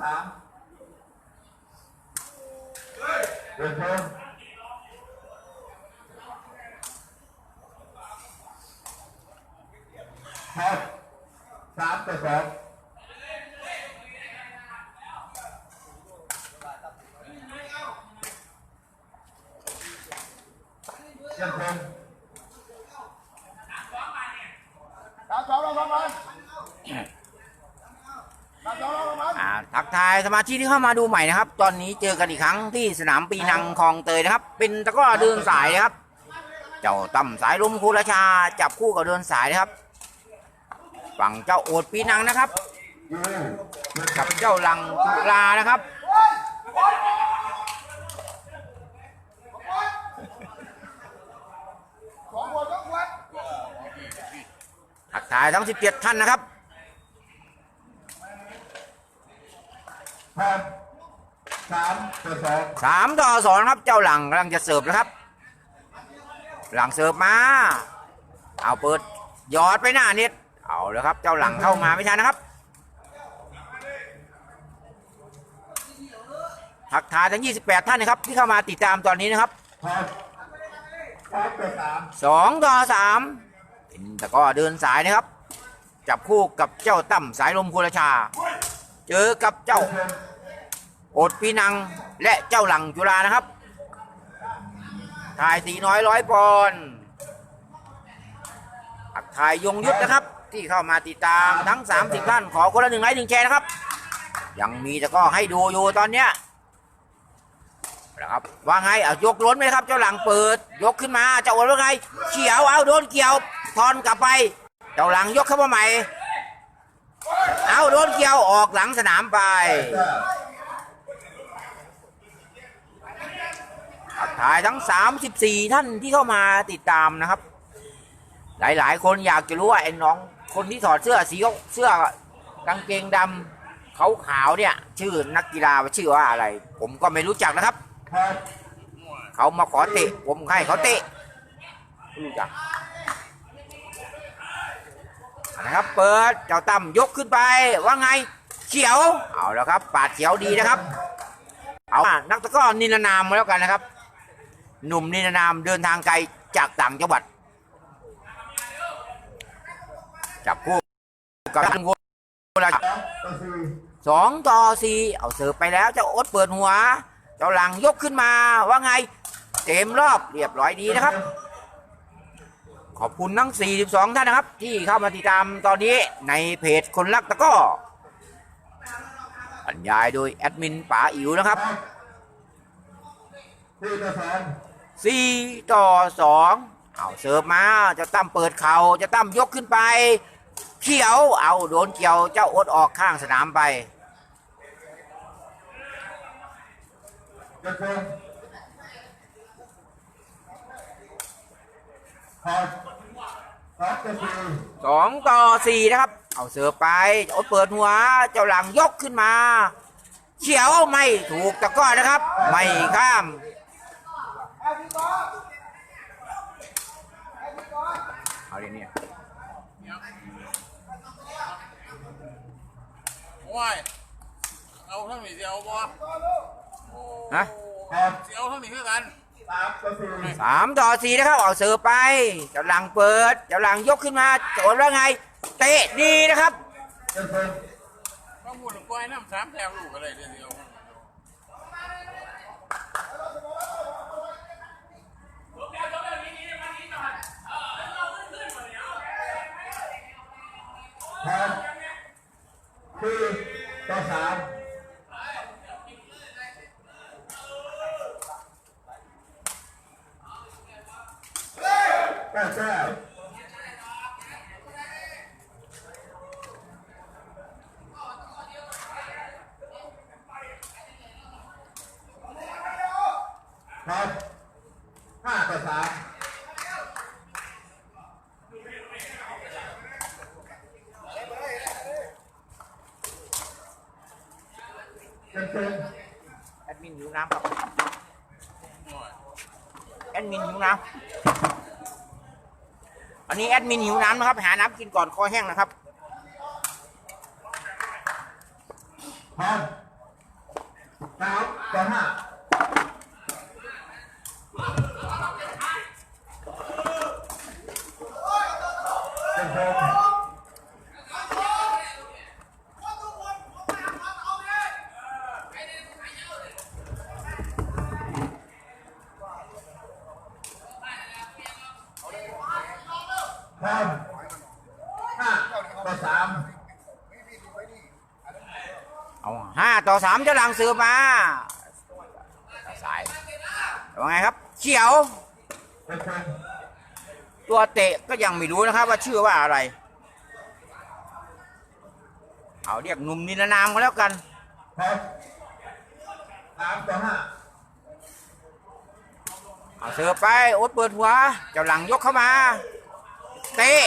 สามเดินชนครับสามต่อสองยังคง สามสองลงมามันสามสองลงมามัน อ่าทักทาย สมาชิกที่เข้ามาดูใหม่นะครับ ตอนนี้เจอกันอีกครั้งที่สนามปีนังคลองเตยนะครับ เป็นตะกร้อเดินสายนะครับ เจ้าตั้มสายลมคูราชาจับคู่กับเดินสายนะครับ ฝั่งเจ้าโอดปีนังนะครับ กับเจ้าลังจุฬานะครับขวดสองขวดทักทายทั้ง 17 ท่านนะครับ ครับสามต่อสองสามต่อสองครับ เจ้าหลังกำลังจะเสิร์ฟนะครับ หลังเสิร์ฟมา เอาเปิดหยอดไปหน้าเน็ตเอาแล้วครับ เจ้าหลังเข้ามาไม่ทันนะครับ ทักทายทั้ง 28 ท่านนะครับ ที่เข้ามาติดตามตอนนี้นะครับครับสามต่อสามสองต่อสามเป็นตะกร้อเดินสายนะครับ จับคู่กับเจ้าตั้มสายลมโคราชา เจอกับเจ้า โอดปีนังและเจ้าหลังจุฬานะครับ ถ่ายสีน้อยร้อยปอนอักถ่ายยงยุทธนะครับ ที่เข้ามาติดตามทั้ง 30 ท่าน ขอคนละหนึ่งไลค์หนึ่งแชร์นะครับ ยังมีแต่ก็ให้ดูอยู่ตอนเนี้ยนะครับว่าไงเอายกล้นไหมครับ เจ้าหลังเปิด ยกขึ้นมาเจ้าอดว่าไงเขียวเอาโดนเกี่ยวทอนกลับไป เจ้าหลังยกเข้ามาใหม่ เอาโดนเกี่ยวออกหลังสนามไปเก้าทักทายทั้ง 34 ท่านที่เข้ามาติดตามนะครับ หลายๆ คนอยากจะรู้ว่าไอ้น้องคนที่ถอดเสื้อสีเสื้อกางเกงดำเขาขาวๆเนี่ย ชื่อนักกีฬาว่าชื่อว่าอะไร ผมก็ไม่รู้จักนะครับครับเขามาขอเตะ ผมให้เขาเตะไม่รู้จัก นะครับ เปิดเจ้าตั้มยกขึ้นไปว่าไงเขียวเอาแล้วครับ ปาดเขียวดีนะครับ เอานักตะก้อนินานามมาแล้วกันนะครับ หนุ่มนินานามเดินทางไกลจากต่างจังหวัด จับคู่กับทางคนละสองต่อสี่สองต่อสี่เอาเสิร์ฟไปแล้วเจ้าโอ๊ตเปิดหัว เจ้าหลังยกขึ้นมาว่าไงเต็มรอบเรียบร้อยดีนะครับ ขอบคุณทั้ง 42 ท่านนะครับ ที่เข้ามาติดตามตอนนี้ในเพจคนรักตะก้อบรรยายโดยแอดมินป๋าอิ๋วนะครับสี่ต่อสอง4ต่อ2เอาเสิร์ฟมาจ้าตั้มเปิดเขา่าจ้าตั้มยกขึ้นไป เขียวเอาโดนเกี่ยวเจ้าอ๊ตออกข้างสนามไป เดินชนครับ สองต่อสี่สองต่อสี่นะครับ เอาเสือไปโอ๊ตเปิดหัว เจ้าหลังยกขึ้นมาเขียวไม่ถูกตะกร้อนะครับ ไม่ข้ามไอ้พี่ก้อนไอ้พี่ก้อนเอาเดี๋ยวนี้โอ้ยเอาทั้งนี้สิเอาบ่ฮะครับสิเอาทั้งนี้คือกัน สามต่อสี่สามต่อสี่นะครับเอาเสือไป เจ้าหลังเปิด เจ้าหลังยกขึ้นมาโจนว่าไง เตะดีนะครับเดินชนบางบุญปล่อยน้ำสามแถวลูกอะไรเดี๋ยวสิเอาครับสี่ต่อสาม เก้าเก้าครับห้าต่อสามเดินชนแอดมินหิวน้ำครับ แอดมินหิวน้ำ อันนี้แอดมินหิวน้ำนะครับ หาน้ำกินก่อนคอแห้งนะครับ ครับ สามต่อห้าเป็นโทพร้อมห้า ต่อสามเอาห้าต่อสามเจ้าหลังสืบมาสายว่าไงครับ เขียวเป็นโทตัวเตะก็ยังไม่รู้นะครับ ว่าชื่อว่าอะไร เอาเรียกหนุ่มนิรนามก็แล้วกันพร้อมสามต่อห้าเอาเสือไปโอ๊ตเปิดหัว เจ้าหลังยกเข้ามา เตะ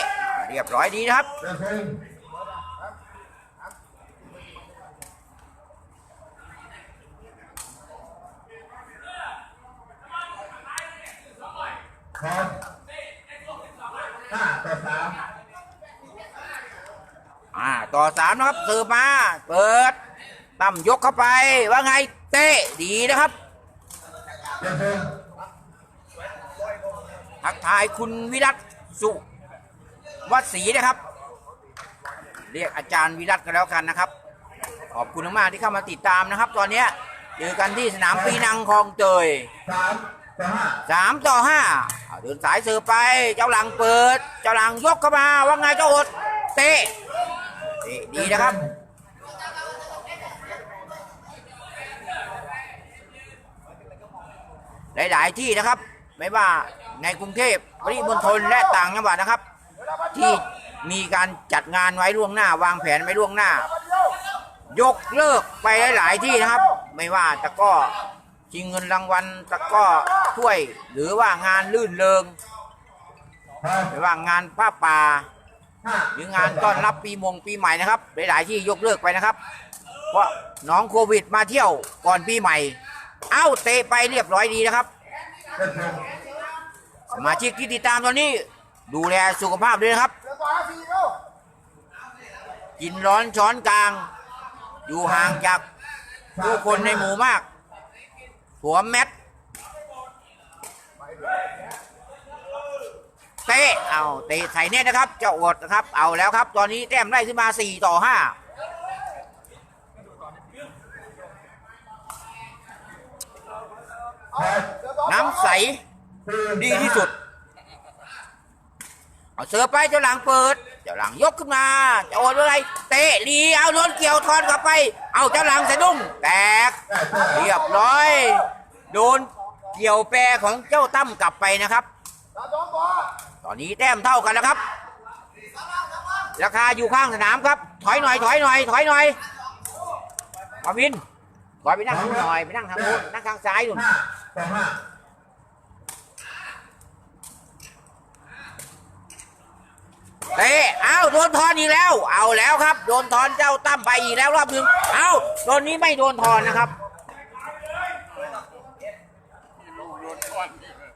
เรียบร้อยดีนะครับเป็นโทพร้อมห้าต่อสามอ่าต่อสามนะครับเสือมา เปิดตั้มยกเข้าไปว่าไงเตะดีนะครับททักทายคุณวิรัตสุ วัดศรีนะครับ เรียกอาจารย์วิรัตกันแล้วกันนะครับ ขอบคุณมากๆที่เข้ามาติดตามนะครับ ตอนเนี้ยเจอกันที่สนามปีนังคลองเตยสามต่อห้าสามต่อห้าเอาเดินสายเสือไปเจ้าหลังเปิด เจ้าหลังยกเข้ามาว่าไงเจ้าอดเตะเตะดีนะครับหลาย ๆ ที่นะครับ ไม่ว่าในกรุงเทพปริมณฑลและต่างจังหวัดนะครับ ที่มีการจัดงานไว้ล่วงหน้าวางแผนไว้ล่วงหน้า ยกเลิกไปหลาย ๆ ที่นะครับ ไม่ว่าตะก้อชิงเงินรางวัลตะก้อถ้วย หรือว่างานลื่นเริงพร้อว่างานผ้าป่าหรืองานต้อนรับปีมงปีใหม่นะครับ หลาย ๆ ที่ยกเลิกไปนะครับ เพราะน้องโควิดมาเที่ยวก่อนปีใหม่ เอ้าเตะไปเรียบร้อยดีนะครับ สมาชิกที่ติดตามตอนนี้ ดูแลสุขภาพด้วยนะครับ กินร้อนช้อนกลาง อยู่ห่างจากผู้คนในหมู่มากหัวมแมทเตะเอาเตะใส่เน็ตนะครับเจ้าอดนะครับ เอาแล้วครับ ตอนนี้แต้มได้ขึ้นมา 4 ต่อ5เอาน้ำใสดีที่สุด เอาเสือไปเจ้าหลังเปิด เจ้าหลังยกขึ้นมาเจ้าโอดอะไรเตะดีเอาโดนเกี่ยวทอนกลับไป เอาเจ้าหลังสะดุ้งแตกเรียบร้อย โดนเกี่ยวแปรของเจ้าตั้มกลับไปนะครับ ตอนนี้แต้มเท่ากันแล้วครับ ราคาอยู่ข้างสนามครับ ถอยหน่อยถอยหน่อยถอยหน่อยมาวินถอยไปนั่งทางหน่อยไปนั่งทางโน้นนั่งทางซ้ายหนู่น ห้าต่อห้า เตะเอาโดนทอนอีกแล้ว เอาแล้วครับ โดนทอนเจ้าตั้มไปอีกแล้วรอบหนึ่งเอาโดนนี้ไม่โดนทอนนะครับลูกโดนก้อนอีกเลย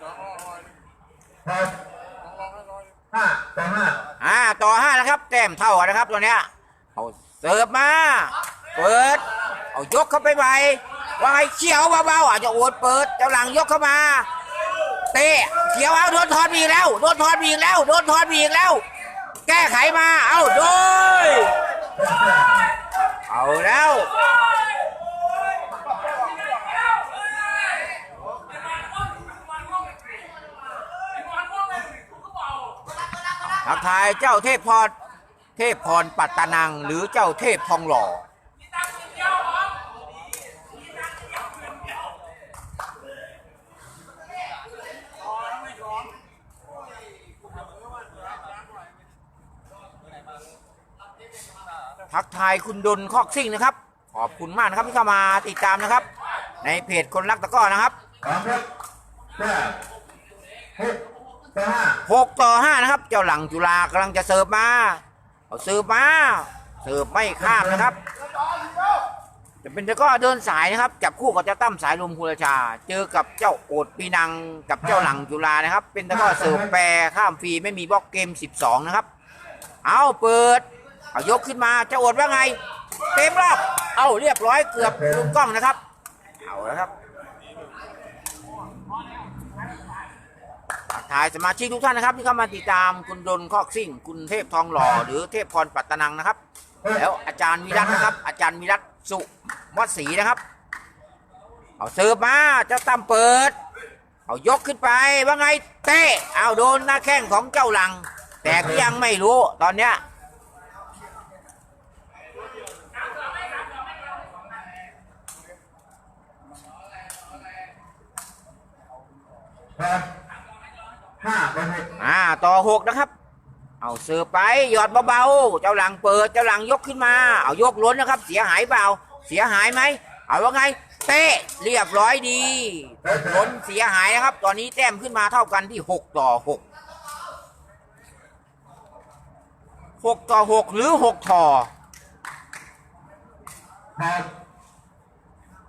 สองร้อยพร้อมสองร้อยร้อยห้าต่อห้าอ่าต่อห้านะครับแต้มเท่ากันนะครับตัวเนี้ยเอาเสิร์ฟมา เปิด เอายกเข้าไปใหม่ ว่าไงเขียวเบาๆอาจจะโอดเปิดเจ้าหลังยกเข้ามาเตะเขียวเอาโดนทอนมีแล้วโดนทอนมีอีกแล้วโดนทอนมีอีกแล้ว แก้ไขมา เอาโดยเป็นโทเอาแล้วทักทายเจ้าเทพพรเทพพรปัตตนังหรือเจ้าเทพทองหล่อ ทักทายคุณดนคอกซิ่งนะครับ ขอบคุณมากนะครับที่เข้ามาติดตามนะครับ ในเพจคนรักตะกร้อนะครับพร้อมครับแต้มหก6ต่อห้าต่อ5นะครับ เจ้าหลังจุฬากำลังจะเสิร์ฟมาเอาเสิร์ฟมาเสิร์ฟไม่ข้ามนะครับเสือต่อห้าสี่เร็วจะเป็นตะกร้อเดินสายนะครับ จับคู่กับเจ้าตั้มสายลมคุรชา เจอกับเจ้าโอดปีนังกับเจ้าหลังจุฬานะครับ เป็นตะกร้อเสิร์ฟแปรข้ามฟรีไม่มีบล็อกเกม 12 นะครับ เอาเปิด เอายกขึ้นมาจะอดว่าไง เต็มรอบ เอาเรียบร้อยเกือบลุกกล้องนะครับ เอาแล้วครับทายสมาชิกทุกท่านนะครับ ที่เข้ามาติดตามคุณดนคอกซิ่ง คุณเทพทองหล่อ หรือเทพพรปัตตนังนะครับ แล้วอาจารย์วิรัตนะครับ อาจารย์วิรัตสุวัดศรีนะครับ เอาเสิร์ฟมาเจ้าตั้มเปิด เอายกขึ้นไปว่าไงเตะเอาโดนหน้าแข้งของเจ้าหลัง แต่ก็ยังไม่รู้ตอนเนี้ย แปดห้าต่อหกอ่าต่อหกนะครับ เอาเสิร์ฟไปหยอดเบาๆเจ้าหลังเปิดเจ้าหลังยกขึ้นมา เอายกล้นนะครับ เสียหายเปล่า เสียหายไหมเอาว่าไงเตะเรียบร้อยดีล้นเสียหายนะครับ ตอนนี้แต้มขึ้นมาเท่ากันที่หกต่อหกหกต่อหกหรือหกต่อแปด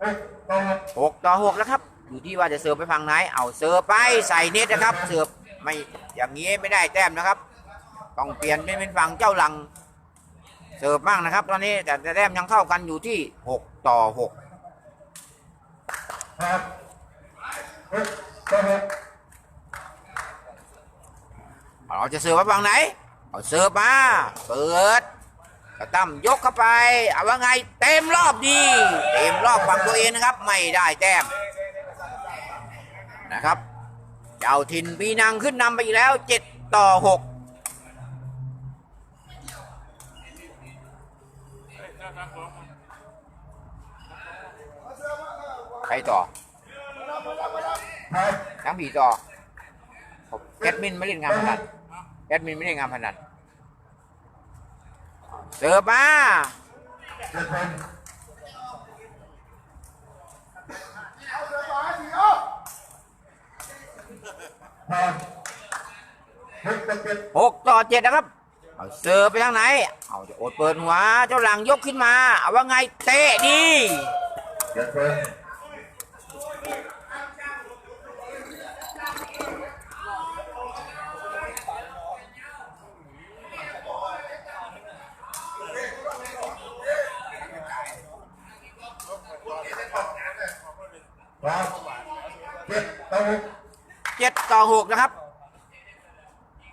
หกต่อหกหกต่อหกแล้วครับ อยู่ที่ว่าจะเสิร์ฟไปฝั่งไหน เอาเสิร์ฟไปใส่เน็ตนะครับ เสิร์ฟไม่อย่างนี้ไม่ได้แต้มนะครับ ต้องเปลี่ยนเป็นเป็นฝั่งเจ้าหลัง เสิร์ฟบ้างนะครับ ตอนนี้แต่แต้มยังเท่ากันอยู่ที่หกต่อหกเราจะเสิร์ฟไปฝั่งไหน เอาเสิร์ฟมาเปิดกระตั้มยกเข้าไป เอาว่าไง เต็มรอบดี เต็มรอบฝั่งตัวเองนะครับ ไม่ได้แต้ม นะครับ เจ้าถิ่นปีนังขึ้นนำไปอีกแล้วเจ็ดต่อหกใครต่อทั้งผีต่อแอดมินไม่เล่นงานพนันแอดมินไม่เล่นงานพนันเสิร์ฟมาเจ็ดเป็นเอาเสือต่อให้สี่เอา แปด หกต่อเจ็ดนะครับ เอาเสิร์ฟไปทางไหน เอาจะอดเปิดหัวเจ้าหลังยกขึ้นมา เอาว่าไงเตะดีเจ็ดเป็นแปดเจ็ดต่อหก เจ็ด ต่อหกนะครับ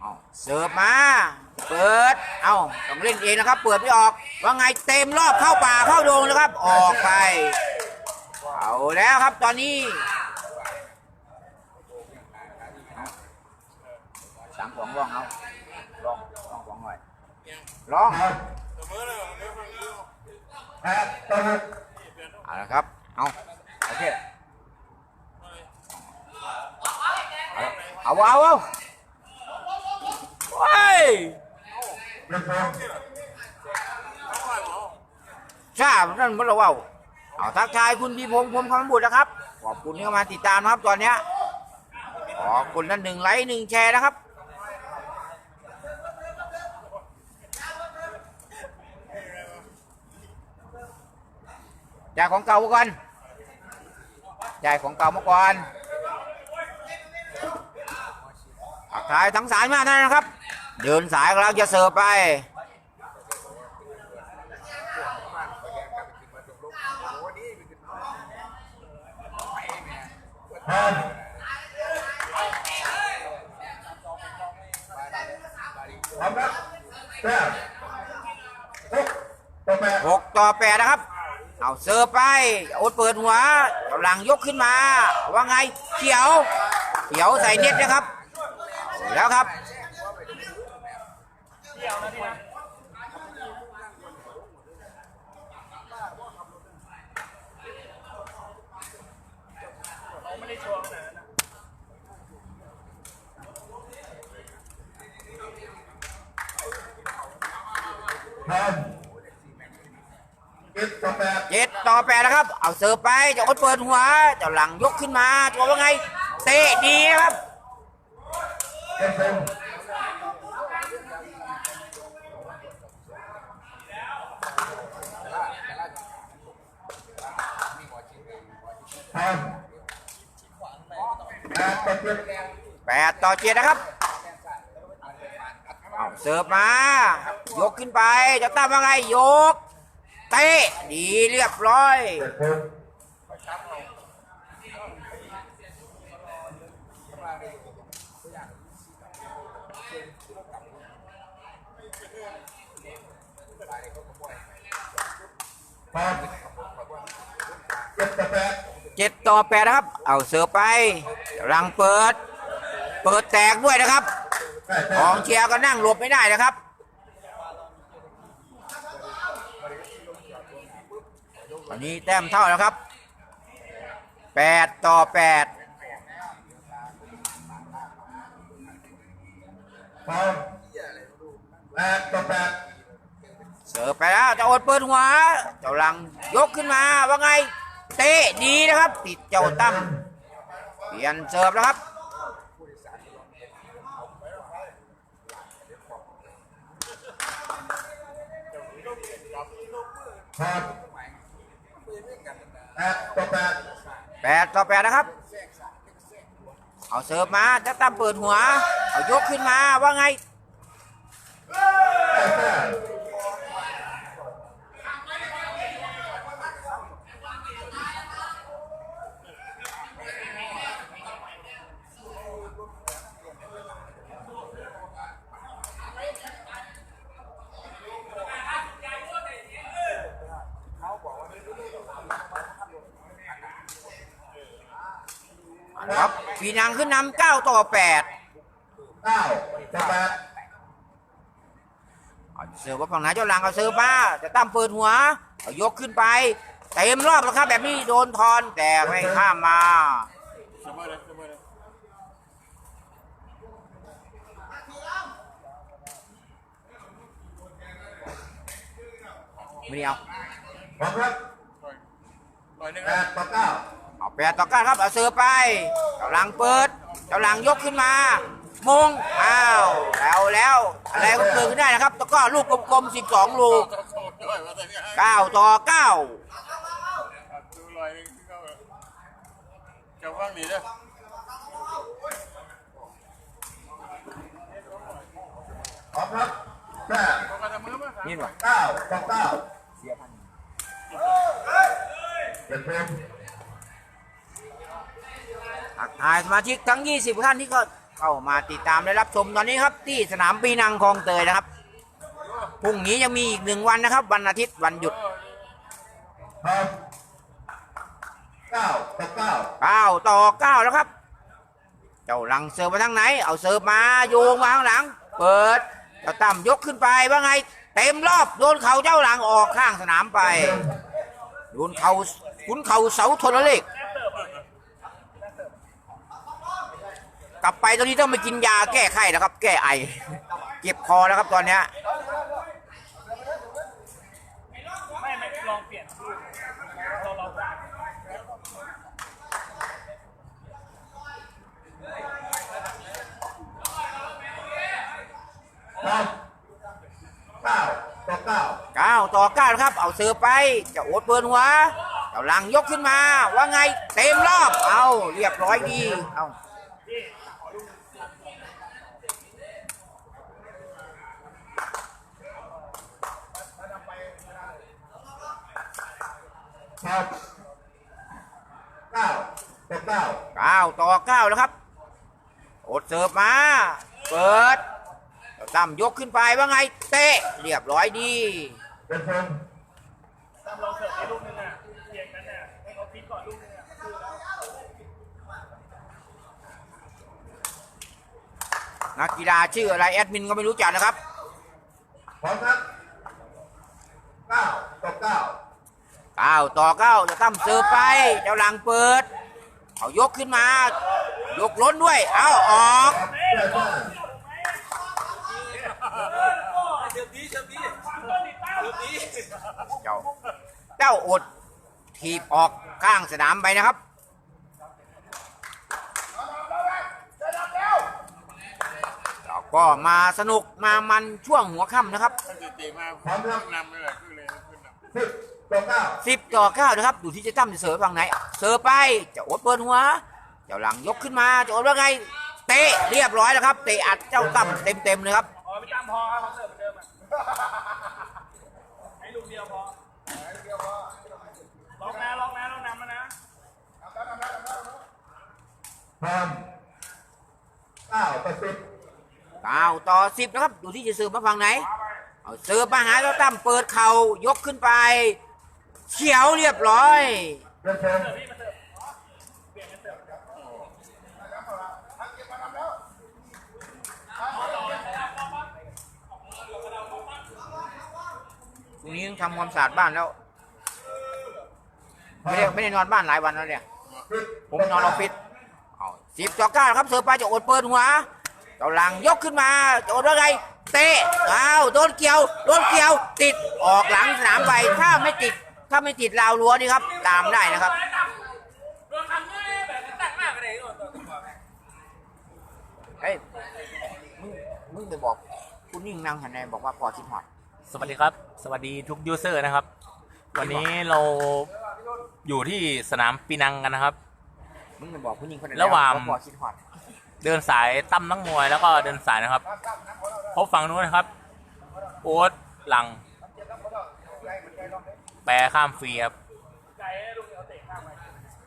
เอาเสิร์ฟมา เปิด เอาต้องเล่นเองนะครับ เปิดไม่ออก ว่าไงเต็มรอบเข้าป่าเข้าโดงนะครับ ออกไป เอาแล้วครับตอนนี้สามสองลองเอาลองลองสองหน่อยลองแปดแปดต่อหกเอาละครับ เอาโอเค เอาเอาเอาว้ยเจ็ดเป็นชานั่นมันเราเอาเอาทักทายคุณพีพงษ์พรมคำบุตรนะครับ ขอบคุณที่เข้ามาติดตามนะครับตอนเนี้ยขอบคุณท่านหนึ่งไลค์หนึ่งแชร์นะครับจ่ายของเก่ามาก่อนจ่ายของเก่ามาก่อน ทักทายทั้งสายมากนะครับ เดินสายกำลังจะเสิร์ฟไปหกต่อแปดนะครับ เอาเสิร์ฟไปโอ๊ตเปิดหัวกำลังยกขึ้นมา ว่าไงเขียว เขียวใส่เน็ตนะครับ แล้วครับแปดเจ็ดต่อแปดเจ็ดต่อแปดนะครับ เอาเสิร์ฟไปเจะโอ๊ตเปิดหัวเจ้าหลังยกขึ้นมาตัวว่าไง เตะดีนะครับ เจ็ดเป็นแปดแปดต่อเจ็ดแปดต่อเจ็ดนะครับเเอาเสิร์ฟมา ยกขึ้นไปเจะตั้มว่าไง ยก เตะ ดีเรียบร้อย เจ็ดหนึ่งพร้อมเจ็ดต่อแปดเจ็ดต่อแปดนะครับ เอาเสิร์ฟไปกำลังเปิด เปิดแตกด้วยนะครับ ได้แต้กอมงเชียร์ก็นั่งหลบไม่ได้นะครับ ตอนนี้แต้มเท่าแล้วครับแปดต่อแปดพร้อมแปดต่อแปด เสิร์ฟไปแล้วจะอดเปิดหัวเจ้าหลังยกขึ้นมาว่าไง เตะดีนะครับ ติดเจ้าตั้มเปลี่ยนเสิร์ฟแล้วครับพร้อมแปดต่อแปดแปดต่อแปดนะครับ เอาเสิร์ฟมาจะตั้มเปิดหัว เอายกขึ้นมาว่าไง นะครับปีนังขึ้นนำเก้าต่อแปดเก้าต่อแปดเอาเสิร์ฟว่าฝั่งไหนเจ้าหลังเอาเสิร์ฟมาจะตั้มเปิดหัวเอายกขึ้นไปเต็มรอบแล้วครับแบบนี้โดนทอนแต่ไม่ข้ามมาเสมอเลยเสมอเลยไม่ได้เอาพร้อมครับปล่อยหนึ่งแปดต่อเก้า เอาแปดต่อเก้าครับเอาเสิร์ฟไปเจ้าหลังเปิดเจ้าหลังยกขึ้นมามงอ้าวแล้วแล้วอะไรก็เกิดขึ้นได้นะครับแล้วก็ลูกกลมๆ12ลูกโอ้โหด้วยมาแต่เนี่ย9ต่อ9ดูลอยหนึ่งที่เขาจะว่างหนีเลยพร้อมครับแปดเขาก็ทำมือมาครับนี่หน่อยเก้าต่อเก้าเจ็ดหนึ่ง ทักทายสมาชิกทั้ง 20 ท่านที่ก็เข้ามาติดตามและรับชมตอนนี้ครับ ที่สนามปีนังคลองเตยนะครับพรุ่งนี้ยังมีอีกหนึ่งวันนะครับ วันอาทิตย์วันหยุดเก้าต่อเก้า9ต่อ9แล้วครับ เจ้าหลังเสิร์ฟมาทางไหน เอาเสิร์ฟมาโยงมาข้างหลัง เปิดเจ้าตั้มยกขึ้นไปว่าไง เต็มรอบโดนเข่าเจ้าหลังออกข้างสนามไปโดนเข่าขุนเข่าเสาทรเลข กลับไปตอนนี้ต้องไปกินยาแก้ไข้นะครับ แก้ไอ เจ็บคอแล้วครับตอนเนี้ยไม่ไม่ลองเปลี่ยนชื่อเราเราพร้อมเก้าต่อเก้าเก้าต่อเก้านะครับ เอาเสือไปเจะโอดเปิดหัวเจ้าหลังยกขึ้นมา ว่าไงเต็มรอบ เอาเรียบร้อยดี เอา พร้อมเก้าต่อเก้าเก้าต่อเก้าแล้วครับโอดเสิร์ฟมา เปิดเจ้าตั้มยกขึ้นไปว่าไง เตะ เรียบร้อยดีเจ็ดหนึ่งตามลองเสิร์ฟให้ลูกนึงอะเพียงนั้นอะให้เขาพลิกก่อนลูกนึงอะคือนักกีฬาชื่ออะไรแอดมินก็ไม่รู้จักนะครับพร้อมครับเก้าต่อเก้า เก้าต่อเก้าเจะตั้มเสิร์ฟไปเจ้าหลังเปิดเอายกขึ้นมา ยกล้นด้วย เอาออกครับได้แต้มเจ้าเจ้าอดถีบออกข้างสนามไปนะครับเราก็มาสนุกมามันช่วงหัวค่ำนะครับถ้าสติมาขึ้นนำเลยแหละขึ้นเลยขึ้นนำสิบ ต่อเก้าสิบต่อเก้านะครับดูที่เจะตั้มจะเสิร์ฟฝั่งไหน เสิร์ฟไปเจ้าอดเปิดหัว เจ้าหลังยกขึ้นมาเจ้าอดว่าไง เตะเรียบร้อยแล้วครับ เตะอัดเจ้าตั้มเต็มๆเลยครับพอพี่ตั้มพอครับเขาเสิร์ฟเหมือนเดิมอะ ให้ลูกเดียวพอเดียวพอล็อกนะล็อกนะต้องนำมานะทำแล้วทำแล้วทำแล้วพร้อมเก้าต่อสิบเก้าต่อสิบนะครับ ดูที่จะเสิร์ฟมาฝั่งไหน เอาเสิร์ฟมาหาเจ้าตั้มเปิดเข่ายกขึ้นไป เขียวเรียบร้อยวันเสิร์ฟทำเก็บมาทำแล้วตรงนี้ต้องทำความสะอาดบ้านแล้ว ไม่ได้ไม่ได้นอนบ้านหลายวันแล้วเนี่ย ผมนอนออฟฟิศสิบต่อเก้าครับเสิร์ฟไปจะอดเปิดหัวเจ้าหลังยกขึ้นมาจะอดว่าไงเตะอ้าวโดนเกี่ยวโดนเกี่ยว ติดออกหลังสนามไปถ้าไม่ติด ถ้าไม่ติดราวรั้วนี่ครับ ตามได้นะครับโดนคำนี้แบบตั้งหน้ากันเลยก่อนเฮ้ยมึงมึงไปบอกคุณนิ่งนางหันในบอกว่าพอคิดหอดสวัสดีครับ สวัสดีทุกยูเซอร์นะครับ วันนี้เราอยู่ที่สนามปีนังกันนะครับ มึงไปบอกคุณนิ่งคนนั้นระหว่าง พอคิดหอดเดินสายตั้มนักมวยแล้วก็เดินสายนะครับพบฝั่งนู้นนะครับ โอ๊ตหลัง แปรข้ามฟรีครับใจลูกเดียวเตะข้ามไป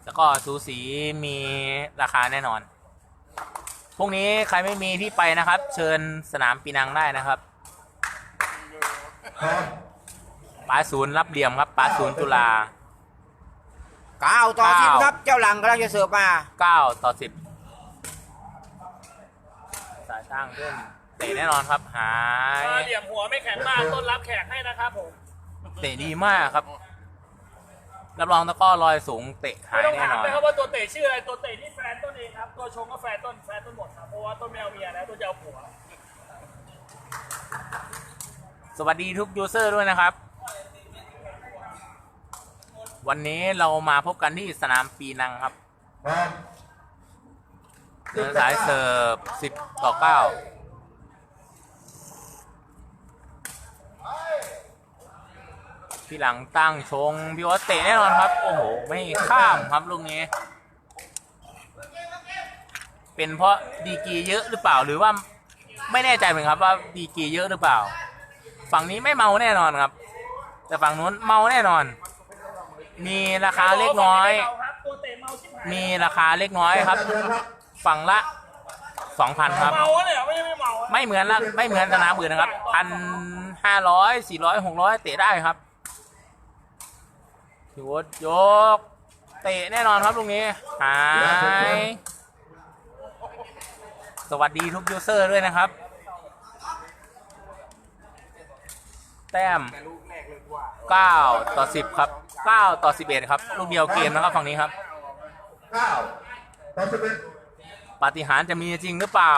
แล้วก็สูสีมีราคาแน่นอนพรุ่งนี้ใครไม่มีที่ไปนะครับ เชิญสนามปีนังได้นะครับพร้อมปาศูนย์รับเหลี่ยมครับปาศูนย์จุฬาเก้าต่อสิบเก้าครับ เจ้าหลังกำลังจะเสิร์ฟมา9ต่อ10สายตั้งขึ้นเตะแน่นอนครับ หายเหลี่ยมหัวไม่แข็งมากต้นรับแขกให้นะครับผม เตะดีมากครับ รับรองตะกร้อลอยสูงเตะหาไม่ยต้องแน่ถามนอนเลยครับว่าตัวเตะชื่ออะไรตัวเตะที่แฟนต้นเองครับตัวชงก็แฟนต้นแฟนต้นหมดครับเพราะว่าต้นไม่เอาเมียแล้วต้นจะเอาผัวสวัสดีทุกยูเซอร์ด้วยนะครับ วันนี้เรามาพบกันที่สนามปีนังครับพร้อมเดินสายเสิร์ฟ 10 ต่อ 9 พี่หลังตั้งชงพี่วัดเตะแน่นอนครับ โอ้โห ไม่ข้ามครับลูกนี้ เป็นเพราะดีกีเยอะหรือเปล่าหรือว่าไม่แน่ใจเหมือนครับว่าดีกีเยอะหรือเปล่า ฝั่งนี้ไม่เมาแน่นอนครับ แต่ฝั่งนู้นเมาแน่นอน มีราคาเล็กน้อย มีราคาเล็กน้อยครับ ฝั่งละ2,000ครับไม่เมาอะไม่เหมือนละไม่เหมือนสนามอื่นนะครับพันห้าร้อยสี่ร้อยหกร้อยเตะได้ครับ พี่วดยก เตะแน่นอนครับตรงนี้หายสวัสดีทุกยูเซอร์ด้วยนะครับ แต้ม 9 ต่อ 10 ครับ 9 ต่อ 11 ครับ ลูกเดียวเกมนะครับฝั่งนี้ครับเก้าต่อสิบเอ็ดปาฏิหาริย์จะมีจริงหรือเปล่า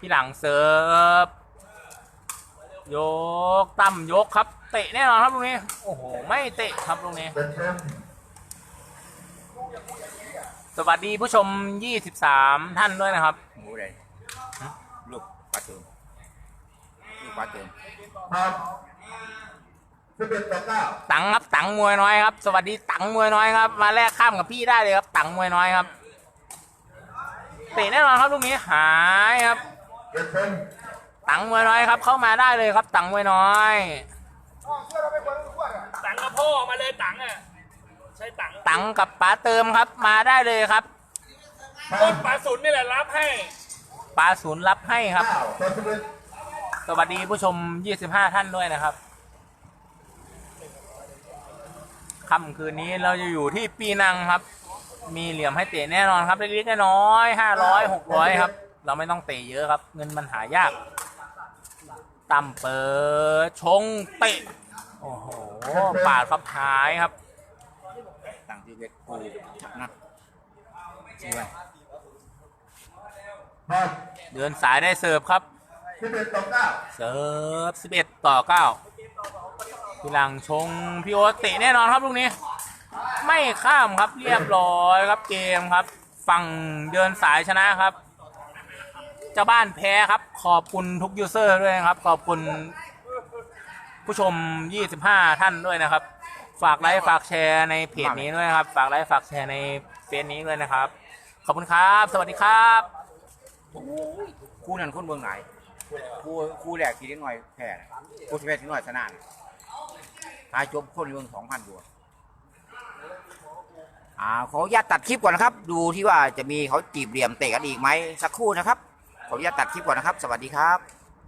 พี่หลังเซิร์ฟ ยกตั้มยกครับ เตะแน่นอนครับตรงนี้ โอ้โห ไม่เตะครับตรงนี้เดินเชิญสวัสดีผู้ชม 23 ท่านด้วยนะครับ หมูใดลูกปลาเติมลูกปลาเติมพร้อมสิบเอ็ดต่อเก้าตังครับตังมวยน้อยครับ สวัสดีตังมวยน้อยครับ มาแลกข้ามกับพี่ได้เลยครับ ตังมวยน้อยครับเตะแน่นอนครับลูกนี้หายครับเดินเชิญ ตังมวยน้อยครับ เข้ามาได้เลยครับ ตังมวยน้อยห้องเสื้อเราไม่ควรต้องขวดอะตังกับพ่อมาเลยตังอะใช่ตังตังกับป๋าเติมครับ มาได้เลยครับพร้อต้มนปลาสุนนี่แหละรับให้ปลาศูนย์รับให้ครับเก้าต่อสิบเอ็ดสวัสดีผู้ชม 25 ท่านด้วยนะครับค่ำคืนนี้เราจะอยู่ที่ปีนังครับ มีเหลี่ยมให้เตะแน่นอนครับเล็กๆน้อยๆ500 600ครับ เราไม่ต้องเตะเยอะครับ เงินมันหายาก ต่ำเปิดชงเตะโอ้โหปาดครับหายครับตั้งที่เล็กกูนะชื่อว่าพร้อมเดินสายได้เสิร์ฟครับสิบเอ็ดต่อเก้าเสิร์ฟ11 ต่อ9พี่หลังชงพี่โอ๊ตเตะแน่นอนครับลูกนี้ ไม่ข้ามครับเรียบร้อยครับเกมครับ ฝั่งเดินสายชนะครับ เจ้าบ้านแพ้ครับ ขอบคุณทุกยูเซอร์ด้วยนะครับ ขอบคุณผู้ชม 25 ท่านด้วยนะครับ ฝากไลค์ฝากแชร์ในเพจนี้ด้วยครับ ฝากไลค์ฝากแชร์ในเพจนี้ด้วยนะครับ ขอบคุณครับ สวัสดีครับคู่นั้นคนเมืองไหนคู่คู่แรกทีนิดหน่อยแพ้คู่ที่แพ้ทีหน่อยชนะนะทายจบคนเมืองสองพันดวงอ่าเขาญาตตัดคลิปก่อนนะครับ ดูที่ว่าจะมีเขาจีบเหลี่ยมเตะกันอีกไหมสักครู่นะครับ ขออนุาตตัดคลิปก่อนนะครับ สวัสดีครับ